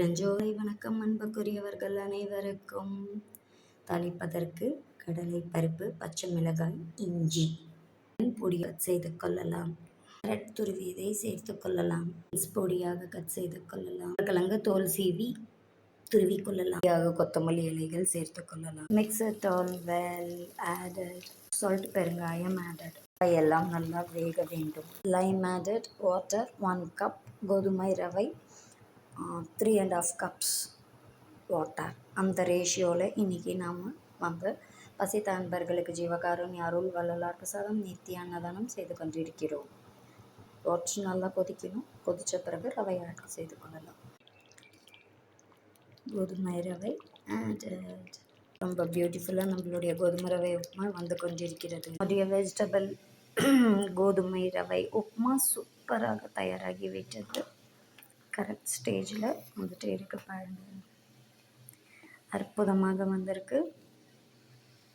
இளஞ்சோலை வணக்கம் அன்புக்குரியவர்கள் அனைவருக்கும். தாளிப்பதற்கு கடலை பருப்பு பச்சை மிளகாய் இஞ்சி பொடி கட் செய்து கொள்ளலாம். கேரட் துருவியதை சேர்த்து கொள்ளலாம். பொடியாக கட் செய்து கொள்ளலாம். கிழங்கு தோல் சீவி துருவி கொள்ளலாம். கொத்தமல்லி இலைகள் சேர்த்து கொள்ளலாம். Mixture all well added salt பெருங்காயம் ஆடட் எல்லாம் நல்லா வேக வேண்டும். Lime added water one cup கோதுமை ரவை three and half cups water அந்த ரேஷியோவில் இன்றைக்கி நாம் வந்து பசித்த அன்பர்களுக்கு ஜீவகாருண்ய அருள் வள்ளலார் பிரசாதம் நித்திய அன்னதானம் செய்து கொண்டிருக்கிறோம். வாட்டர் நல்லா கொதிக்கணும். கொதித்த பிறகு ரவை ஆட் செய்து கொள்ளலாம். கோதுமை ரவை அண்ட் ரொம்ப பியூட்டிஃபுல்லாக நம்மளுடைய கோதுமை ரவை உப்புமா வந்து கொண்டிருக்கிறது. நம்முடைய வெஜிடபிள் கோதுமை ரவை உப்புமா சூப்பராக தயாராகி விட்டது. கரெக்ட் ஸ்டேஜில் வந்துட்டு இருக்கு பாருங்கள் அற்புதமாக வந்திருக்கு.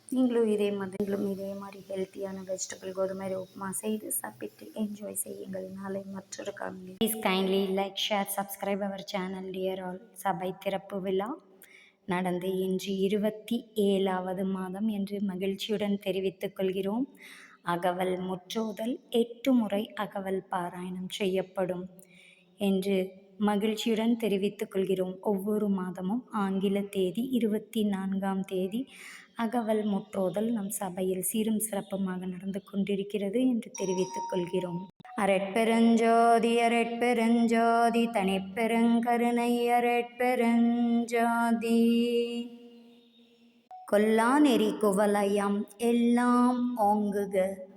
நீங்களும் இதே மாதிரி நீங்களும் இதே மாதிரி ஹெல்த்தியான வெஜிடபிள் கோதுமை உப்புமா செய்து சாப்பிட்டு என்ஜாய் செய்யுங்கள். நாளை மற்றொரு comedy please kindly like share subscribe our channel dear all சபை திறப்பு விழா நடந்து இன்று இருபத்தி ஏழாவது மாதம் என்று மகிழ்ச்சியுடன் தெரிவித்துக் கொள்கிறோம். அகவல் முற்றோதல் எட்டு முறை அகவல் பாராயணம் செய்யப்படும் என்று மகிழ்ச்சியுடன் தெரிவித்துக் கொள்கிறோம். ஒவ்வொரு மாதமும் ஆங்கில தேதி இருபத்தி நான்காம் தேதி அகவல் முற்றோதல் நம் சபையில் சீரும் சிறப்புமாக நடந்து கொண்டிருக்கிறது என்று தெரிவித்துக் கொள்கிறோம். அரட்பெருஞ்சோதி அரட்பெருஞ்சோதி தனிப்பெருங்கருணை அரட்பெருஞ்சோதி கொல்லா நெறி குவலயம் எல்லாம் ஓங்குக.